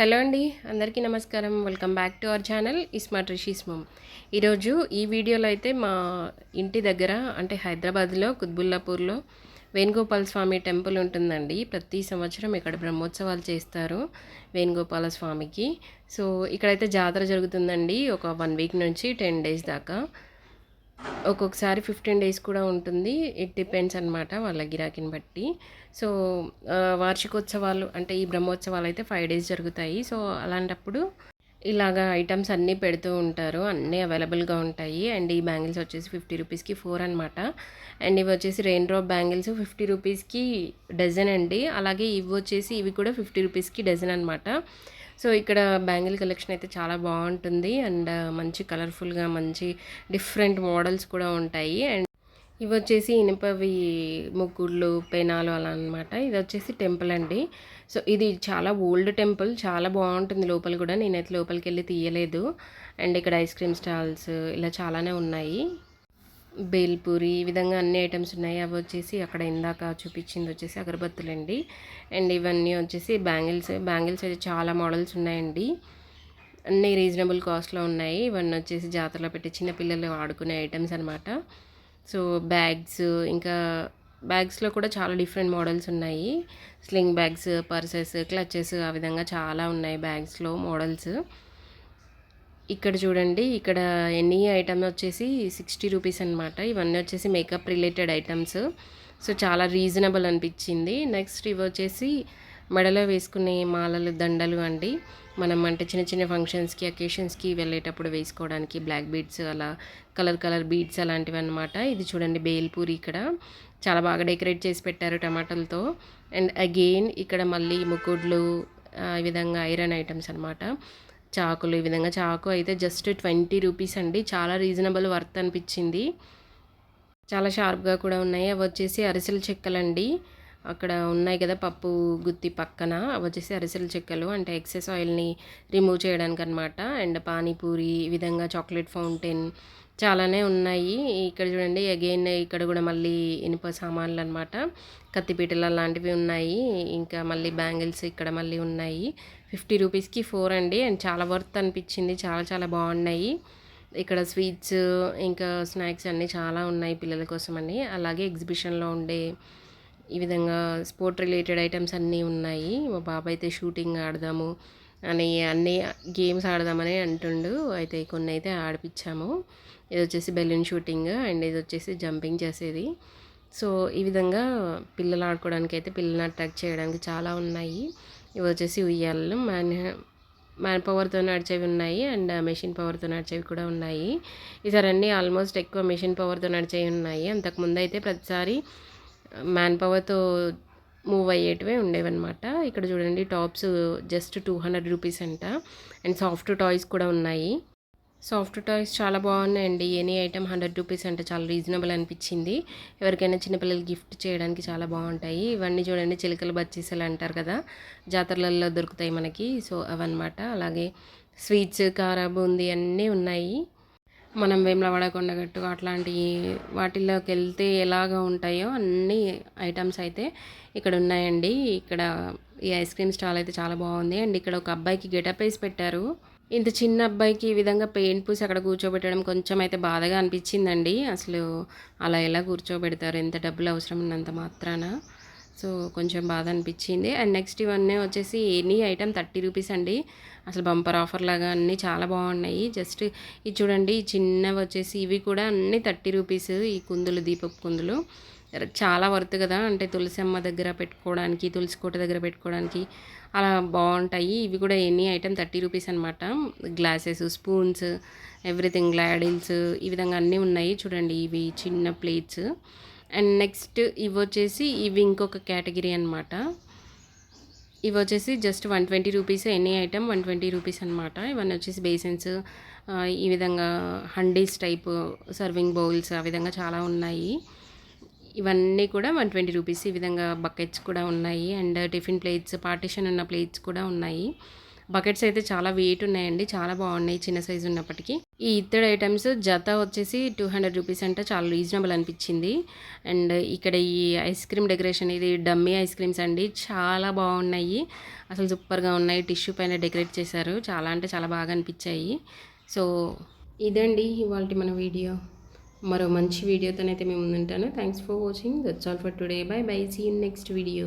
Hello అండి అందరికీ నమస్కారం. Welcome back to our channel ismart Rishi's mom. ఈరోజు ఈ వీడియోలో అయితే మా ఇంటి దగ్గర అంటే హైదరాబాద్లో కుత్బుల్లాపూర్లో వేణుగోపాల స్వామి టెంపుల్ ఉంటుందండి. ప్రతి సంవత్సరం ఇక్కడ బ్రహ్మోత్సవాలు చేస్తారు వేణుగోపాల స్వామికి. సో ఇక్కడైతే జాతర జరుగుతుందండి ఒక వన్ వీక్ నుంచి టెన్ డేస్ దాకా. ఒక్కొక్కసారి ఫిఫ్టీన్ డేస్ కూడా ఉంటుంది. ఇట్ డిపెండ్స్ అనమాట వాళ్ళ గిరాకీని బట్టి. సో వార్షికోత్సవాలు అంటే ఈ బ్రహ్మోత్సవాలు అయితే ఫైవ్ డేస్ జరుగుతాయి. సో అలాంటప్పుడు ఇలాగా ఐటమ్స్ అన్నీ పెడుతూ ఉంటారు. అన్నీ అవైలబుల్గా ఉంటాయి. అండ్ ఈ బ్యాంగిల్స్ వచ్చేసి ఫిఫ్టీ రూపీస్కి ఫోర్ అనమాట అండ్ ఇవి వచ్చేసి రెయిన్ డ్రాప్ బ్యాంగిల్స్ ఫిఫ్టీ రూపీస్కి డజన్ అండి. అలాగే ఇవి వచ్చేసి ఇవి కూడా ఫిఫ్టీ రూపీస్కి డజన్ అనమాట సో ఇక్కడ బ్యాంగిల్ కలెక్షన్ అయితే చాలా బాగుంటుంది. అండ్ మంచి కలర్ఫుల్గా మంచి డిఫరెంట్ మోడల్స్ కూడా ఉంటాయి. అండ్ ఇవి వచ్చేసి ఇనుపవి ముగ్గుళ్ళు పెనాలు అలా అనమాట ఇది వచ్చేసి టెంపుల్ అండి. సో ఇది చాలా ఓల్డ్ టెంపుల్ చాలా బాగుంటుంది లోపల కూడా. నేనైతే లోపలికి వెళ్ళి తీయలేదు. అండ్ ఇక్కడ ఐస్ క్రీమ్ స్టాల్స్ ఇలా చాలానే ఉన్నాయి. బేల్పూరి ఈ విధంగా అన్ని ఐటమ్స్ ఉన్నాయి. అవి వచ్చేసి అక్కడ ఇందాక చూపించింది వచ్చేసి అగరబత్తులండి అండ్. ఇవన్నీ వచ్చేసి బ్యాంగిల్స్. బ్యాంగిల్స్ అయితే చాలా మోడల్స్ ఉన్నాయండి. అన్నీ రీజనబుల్ కాస్ట్లో ఉన్నాయి. ఇవన్నీ వచ్చేసి జాతరలో పెట్టి చిన్నపిల్లలు ఆడుకునే ఐటమ్స్ అనమాట సో బ్యాగ్స్ ఇంకా బ్యాగ్స్లో కూడా చాలా డిఫరెంట్ మోడల్స్ ఉన్నాయి. స్లింగ్ బ్యాగ్స్ పర్సెస్ క్లచెస్ ఆ విధంగా చాలా ఉన్నాయి బ్యాగ్స్లో మోడల్స్. ఇక్కడ చూడండి ఇక్కడ ఎనీ ఐటమ్ వచ్చేసి సిక్స్టీ రూపీస్ అనమాట ఇవన్నీ వచ్చేసి మేకప్ రిలేటెడ్ ఐటమ్స్ సో చాలా రీజనబుల్ అనిపించింది. నెక్స్ట్ ఇవి వచ్చేసి మెడలో వేసుకునే మాలలు దండలు అండి. మనం అంటే చిన్న చిన్న ఫంక్షన్స్కి అకేషన్స్కి వెళ్ళేటప్పుడు వేసుకోవడానికి బ్లాక్ బీడ్స్ అలా కలర్ కలర్ బీడ్స్ అలాంటివి అనమాట ఇది చూడండి బేల్పూరి ఇక్కడ. చాలా బాగా డెకరేట్ చేసి పెట్టారు టమాటాలతో. అండ్ అగైన్ ఇక్కడ మళ్ళీ ముకుడ్లు ఈ విధంగా ఐరన్ ఐటమ్స్ అనమాట చాకులు ఈ విధంగా చాకు అయితే జస్ట్ ట్వంటీ రూపీస్ అండి. చాలా రీజనబుల్ వర్త్ అనిపించింది. చాలా షార్ప్గా కూడా ఉన్నాయి. అవి వచ్చేసి అరిసెల చెక్కలండి. అక్కడ ఉన్నాయి కదా పప్పు గుత్తి పక్కన. అవి వచ్చేసి అరిసెల చెక్కలు అంటే ఎక్సెస్ ఆయిల్ని రిమూవ్ చేయడానికి అనమాట అండ్ పానీపూరి ఈ విధంగా చాక్లెట్ ఫౌంటైన్ చాలానే ఉన్నాయి. ఇక్కడ చూడండి అగైన్ ఇక్కడ కూడా మళ్ళీ ఇనుప సామాన్లు అనమాట కత్తిపీటలు అలాంటివి ఉన్నాయి. ఇంకా మళ్ళీ బ్యాంగిల్స్ ఇక్కడ మళ్ళీ ఉన్నాయి. ఫిఫ్టీ రూపీస్కి ఫోర్ అండి. అండ్ చాలా వర్త్ అనిపించింది. చాలా చాలా బాగున్నాయి. ఇక్కడ స్వీట్స్ ఇంకా స్నాక్స్ అన్నీ చాలా ఉన్నాయి పిల్లల కోసం అని అలాగే ఎగ్జిబిషన్లో ఉండే ఈ విధంగా స్పోర్ట్ రిలేటెడ్ ఐటమ్స్ అన్నీ ఉన్నాయి. మా బాబాయ్ అయితే షూటింగ్ ఆడదాము. అని అన్ని గేమ్స్ ఆడదామని అంటుండు. అయితే కొన్ని అయితే ఆడిపించాము ఇది వచ్చేసి బెలూన్ షూటింగ్ అండ్ ఇది వచ్చేసి జంపింగ్ చేసేది. సో ఈ విధంగా పిల్లలు ఆడుకోవడానికి అయితే పిల్లల్ని అట్రాక్ట్ చేయడానికి చాలా ఉన్నాయి. ఇవి వచ్చేసి ఉయ్యాలలు మ్యాన్ మ్యాన్ పవర్తో నడిచేవి ఉన్నాయి అండ్ మెషిన్ పవర్తో నడిచేవి కూడా ఉన్నాయి. ఈసారి అన్నీ ఆల్మోస్ట్ ఎక్కువ మెషిన్ పవర్తో నడిచేవి ఉన్నాయి. అంతకుముందు అయితే ప్రతిసారి మ్యాన్ పవర్తో మూవ్ అయ్యేటివే ఉండేవన్నమాట. ఇక్కడ చూడండి tops just two hundred rupees అంట. అండ్ సాఫ్ట్ టాయ్స్ కూడా ఉన్నాయి. సాఫ్ట్ టాయ్స్ చాలా బాగున్నాయండి. ఎనీ ఐటమ్ హండ్రెడ్ రూపీస్ అంటే. చాలా రీజనబుల్ అనిపించింది. ఎవరికైనా చిన్నపిల్లలు గిఫ్ట్ చేయడానికి చాలా బాగుంటాయి. ఇవన్నీ చూడండి చిలకలు బచ్చీసలు అంటారు కదా. జాతరలలో దొరుకుతాయి మనకి. సో అవన్నమాట. అలాగే స్వీట్స్ కారా బూందీ అన్నీ ఉన్నాయి. మనం వేములవాడ కొండగట్టు అట్లాంటి వాటిల్లోకి వెళ్తే ఎలాగ ఉంటాయో అన్ని ఐటమ్స్ అయితే ఇక్కడ ఉన్నాయండి ఇక్కడ ఈ ఐస్ క్రీమ్ స్టాల్ అయితే చాలా బాగుంది. అండ్ ఇక్కడ ఒక అబ్బాయికి గెటప్ వేసి పెట్టారు. ఇంత చిన్న అబ్బాయికి ఈ విధంగా పెయింట్ పూసి అక్కడ కూర్చోబెట్టడం కొంచెం అయితే బాధగా అనిపించిందండి. అసలు అలా ఎలా కూర్చోబెడతారు? ఎంత డబ్బులు అవసరం ఉన్నంత మాత్రాన. సో కొంచెం బాధ అనిపించింది అండ్ నెక్స్ట్ ఇవన్నీ వచ్చేసి ఎనీ ఐటమ్ థర్టీ రూపీస్ అండి. అసలు బంపర్ ఆఫర్ లాగా అన్నీ చాలా బాగున్నాయి. జస్ట్ ఇది చూడండి చిన్నవి వచ్చేసి ఇవి కూడా అన్నీ థర్టీ రూపీస్ ఈ కుందులు దీపపు కుందులు. చాలా వర్త్ కదా అంటే తులసి అమ్మ దగ్గర పెట్టుకోవడానికి తులసి కోట దగ్గర పెట్టుకోవడానికి అలా బాగుంటాయి. ఇవి కూడా ఎనీ ఐటమ్ థర్టీ రూపీస్ అనమాట గ్లాసెస్ స్పూన్స్ ఎవ్రీథింగ్ గ్లాడిల్స్ ఈ విధంగా అన్నీ ఉన్నాయి. చూడండి ఇవి చిన్న ప్లేట్స్. అండ్ నెక్స్ట్ ఇవి వచ్చేసి ఇవి ఇంకొక కేటగిరీ అనమాట ఇవి వచ్చేసి just one twenty rupees any item one twenty rupees అనమాట ఇవన్నీ వచ్చేసి బేసిన్స్ ఈ విధంగా హండీస్ టైప్ సర్వింగ్ బౌల్స్ ఆ విధంగా చాలా ఉన్నాయి. ఇవన్నీ కూడా వన్ ట్వంటీ రూపీస్ ఈ విధంగా బకెట్స్ కూడా ఉన్నాయి. అండ్ టిఫిన్ ప్లేట్స్ పార్టిషన్ ఉన్న ప్లేట్స్ కూడా ఉన్నాయి. బకెట్స్ అయితే చాలా వెయిట్ ఉన్నాయండి. చాలా బాగున్నాయి చిన్న సైజు ఉన్నప్పటికీ. ఈ ఇత్తడి ఐటమ్స్ జత వచ్చేసి టూ హండ్రెడ్ రూపీస్ అంటే. చాలా రీజనబుల్ అనిపించింది. అండ్ ఇక్కడ ఈ ఐస్ క్రీమ్ డెకరేషన్ ఇది డమ్మీ ఐస్ క్రీమ్స్ అండి. చాలా బాగున్నాయి. అసలు సూపర్గా ఉన్నాయి. టిష్యూ పైన డెకరేట్ చేశారు. చాలా అంటే చాలా బాగా అనిపించాయి. సో ఇదండి ఇవాళ మన వీడియో మరో మంచి వీడియోతోనైతే మేము ఉంటాను. Thanks for watching that's all for today bye bye see in next video